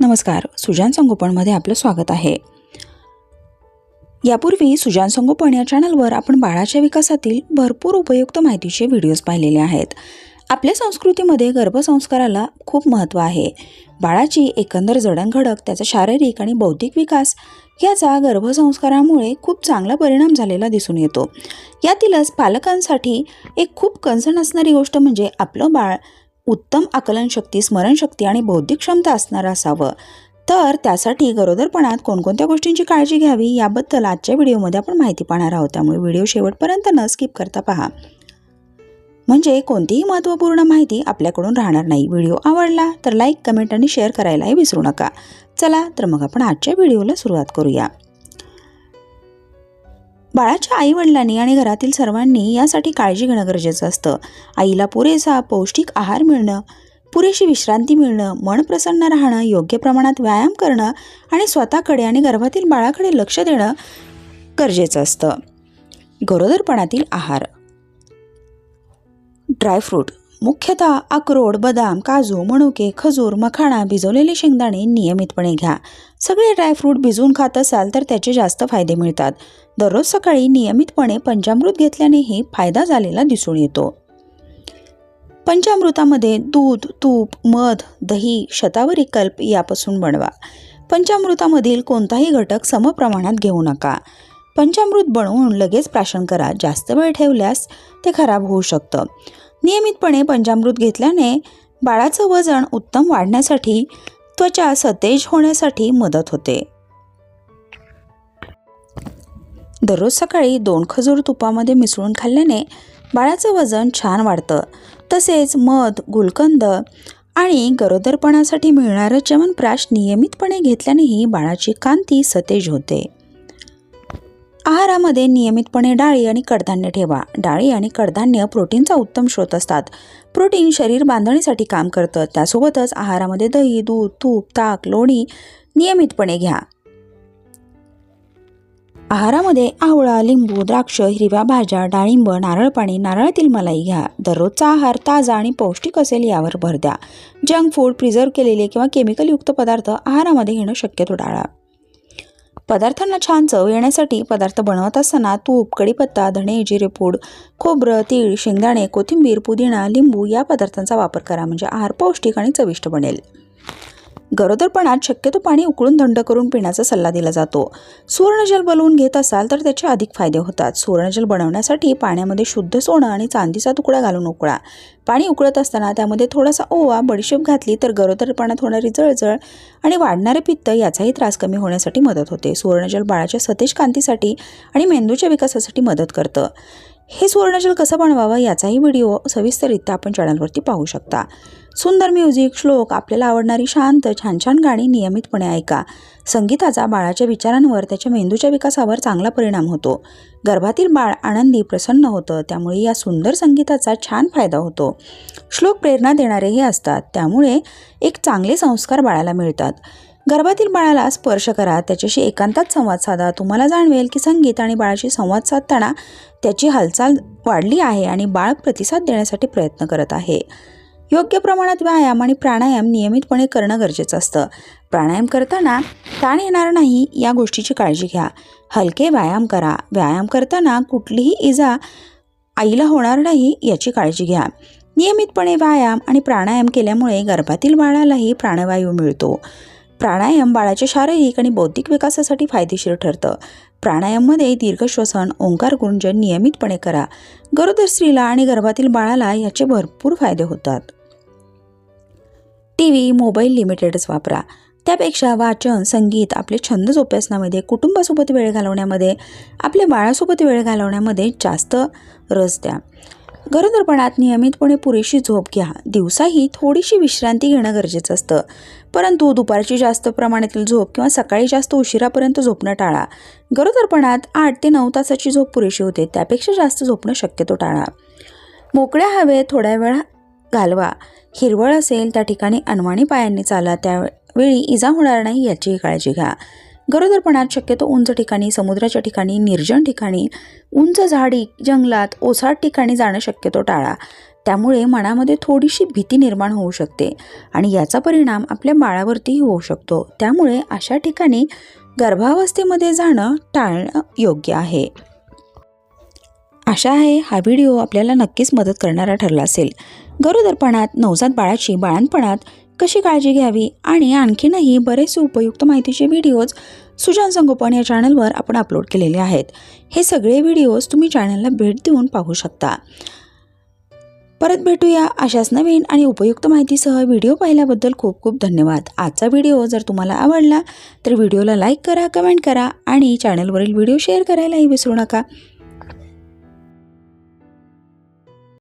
नमस्कार. सुजान संगोपनमध्ये आपलं स्वागत आहे. यापूर्वी सुजान संगोपन या चॅनलवर आपण बाळाच्या विकासातील भरपूर उपयुक्त माहितीचे व्हिडिओज पाहिलेले आहेत. आपल्या संस्कृतीमध्ये गर्भसंस्काराला खूप महत्त्व आहे. बाळाची एकंदर जडणघडक त्याचा शारीरिक आणि बौद्धिक विकास याचा गर्भसंस्कारामुळे खूप चांगला परिणाम झालेला दिसून येतो. यातीलच पालकांसाठी एक खूप कन्सर्न असणारी गोष्ट म्हणजे आपलं बाळ उत्तम आकलनशक्ती स्मरणशक्ती आणि बौद्धिक क्षमता असणारं असावं. तर त्यासाठी गरोदरपणात कोणकोणत्या गोष्टींची काळजी घ्यावी याबद्दल आजच्या व्हिडिओमध्ये आपण माहिती पाहणार आहोत. त्यामुळे व्हिडिओ शेवटपर्यंत न स्किप करता पहा. म्हणजे कोणतीही महत्त्वपूर्ण माहिती आपल्याकडून राहणार नाही. व्हिडिओ आवडला तर लाईक कमेंट आणि शेअर करायलाही विसरू नका. चला तर मग आपण आजच्या व्हिडिओला सुरुवात करूया. बाळाच्या आई वडिलांनी आणि घरातील सर्वांनी यासाठी काळजी घेणं गरजेचं असतं. आईला पुरेसा पौष्टिक आहार मिळणं पुरेशी विश्रांती मिळणं मन प्रसन्न राहणं योग्य प्रमाणात व्यायाम करणं आणि स्वतःकडे आणि गर्भातील बाळाकडे लक्ष देणं गरजेचं असतं. गरोदरपणातील आहार. ड्रायफ्रूट मुख्यतः अक्रोड बदाम काजू मनुके खजूर मखाणा भिजवलेले शेंगदाणे नियमितपणे घ्या. सगळे ड्रायफ्रूट भिजवून खात असाल तर त्याचे जास्त फायदे मिळतात. दररोज सकाळी नियमितपणे पंचामृत घेतल्यानेही फायदा झालेला दिसून येतो. पंचामृतामध्ये दूध तूप मध दही शतावरी कल्प यापासून बनवा. पंचामृतामधील कोणताही घटक समप्रमाणात घेऊ नका. पंचामृत बनवून लगेच प्राशन करा. जास्त वेळ ठेवल्यास ते खराब होऊ शकतं. नियमितपणे पंचामृत घेतल्याने बाळाचं वजन उत्तम वाढण्यासाठी त्वचा सतेज होण्यासाठी मदत होते. दररोज सकाळी दोन खजूर तुपामध्ये मिसळून खाल्ल्याने बाळाचं वजन छान वाढतं. तसेच मध गुलकंद आणि गरोदरपणासाठी मिळणारं च्यवनप्राश नियमितपणे घेतल्यानेही बाळाची कांती सतेज होते. आहारामध्ये नियमितपणे डाळी आणि कडधान्य ठेवा. डाळी आणि कडधान्य प्रोटीनचा उत्तम स्रोत असतात. प्रोटीन शरीर बांधणीसाठी काम करतं. त्यासोबतच आहारामध्ये दही दूध तूप ताक लोणी नियमितपणे घ्या. आहारामध्ये आवळा लिंबू द्राक्ष हिरव्या भाज्या डाळिंब नारळ पाणी नारळातील मलाई घ्या. दररोजचा आहार ताजा आणि पौष्टिक असेल यावर भर द्या. जंक फूड प्रिझर्व्ह केलेले किंवा केमिकलयुक्त पदार्थ आहारामध्ये घेणं शक्यतो टाळा. पदार्थांना छान चव येण्यासाठी पदार्थ बनवत असताना तूप कढीपत्ता धणे जिरेपूड खोबरं तीळ शेंगदाणे कोथिंबीर पुदिना लिंबू या पदार्थांचा वापर करा. म्हणजे आहार पौष्टिक आणि चविष्ट बनेल. गरोदरपणात शक्यतो पाणी उकळून थंड करून पिण्याचा सल्ला दिला जातो. सुवर्णजल बनवून घेत असाल तर त्याचे अधिक फायदे होतात. सुवर्णजल बनवण्यासाठी पाण्यामध्ये शुद्ध सोनं आणि चांदीचा तुकडा घालून उकळा. पाणी उकळत असताना त्यामध्ये थोडासा ओवा बडीशेप घातली तर गरोदरपणात होणारी जळजळ आणि वाढणारे पित्त याचाही त्रास कमी होण्यासाठी मदत होते. सुवर्णजल बाळाच्या सतेज कांतीसाठी आणि मेंदूच्या विकासासाठी मदत करतं. हे सुवर्णजल कसं बनवावं याचाही व्हिडिओ सविस्तररित्या आपण चॅनलवरती पाहू शकता. सुंदर म्युझिक श्लोक आपल्याला आवडणारी शांत छान छान गाणी नियमितपणे ऐका. संगीताचा बाळाच्या विचारांवर त्याच्या मेंदूच्या विकासावर चांगला परिणाम होतो. गर्भातील बाळ आनंदी प्रसन्न होतं त्यामुळे या सुंदर संगीताचा छान फायदा होतो. श्लोक प्रेरणा देणारेही असतात त्यामुळे एक चांगले संस्कार बाळाला मिळतात. गर्भातील बाळाला स्पर्श करा त्याच्याशी एकांतात संवाद साधा. तुम्हाला जाणवेल की संगीत आणि बाळाशी संवाद साधताना त्याची हालचाल वाढली आहे आणि बाळ प्रतिसाद देण्यासाठी प्रयत्न करत आहे. योग्य प्रमाणात व्यायाम आणि प्राणायाम नियमितपणे करणं गरजेचं असतं. प्राणायाम करताना ताण येणार नाही या गोष्टीची काळजी घ्या. हलके व्यायाम करा. व्यायाम करताना कुठलीही इजा आईला होणार नाही याची काळजी घ्या. नियमितपणे व्यायाम आणि प्राणायाम केल्यामुळे गर्भातील बाळालाही प्राणवायू मिळतो. प्राणायाम बाळाच्या शारीरिक आणि बौद्धिक विकासासाठी फायदेशीर ठरतं. प्राणायाममध्ये दीर्घश्वसन ओंकार गुंजन नियमितपणे करा. गरोदर स्त्रीला आणि गर्भातील बाळाला याचे भरपूर फायदे होतात. टी व्ही मोबाईल लिमिटेडच वापरा. त्यापेक्षा वाचन संगीत आपले छंद जोपासण्यामध्ये कुटुंबासोबत वेळ घालवण्यामध्ये आपल्या बाळासोबत वेळ घालवण्यामध्ये जास्त रस द्या. गरोदरपणात नियमितपणे पुरेशी झोप घ्या. दिवसाही थोडीशी विश्रांती घेणं गरजेचं असतं. परंतु दुपारची जास्त प्रमाणातील झोप किंवा सकाळी जास्त उशिरापर्यंत झोपणं टाळा. गरोदरपणात आठ ते नऊ तासाची झोप पुरेशी होते. त्यापेक्षा जास्त झोपणं शक्यतो टाळा. मोकळ्या हवेत थोड्या वेळ घालवा. हिरवळ असेल त्या ठिकाणी अनवाणी पायांनी चाला. त्यावेळी इजा होणार नाही याचीही काळजी घ्या. गरोदरपणात शक्यतो उंच ठिकाणी समुद्राच्या ठिकाणी निर्जन ठिकाणी उंच झाडी जंगलात ओसाड ठिकाणी जाणं शक्यतो टाळा. त्यामुळे मनामध्ये थोडीशी भीती निर्माण होऊ शकते आणि याचा परिणाम आपल्या बाळावरतीही होऊ शकतो. त्यामुळे अशा ठिकाणी गर्भावस्थेमध्ये जाणं टाळणं योग्य आहे. आशा आहे हा व्हिडिओ. आपल्याला नक्कीच मदत करणारा ठरला असेल. गरोदरपणात नवजात बाळाची बाळणपणात कशी काळजी घ्यावी आणि आणखीनही बरेचसे उपयुक्त माहितीचे व्हिडिओज सुजान संगोपन या चॅनलवर आपण अपलोड केलेले आहेत. हे सगळे व्हिडिओज तुम्ही चॅनलला भेट देऊन पाहू शकता. परत भेटूया अशाच नवीन आणि उपयुक्त माहितीसह व्हिडिओ पाहिल्याबद्दल खूप खूप धन्यवाद. आजचा व्हिडिओ जर तुम्हाला आवडला तर व्हिडिओला लाईक करा कमेंट करा आणि चॅनलवरील व्हिडिओ शेअर करायलाही विसरू नका.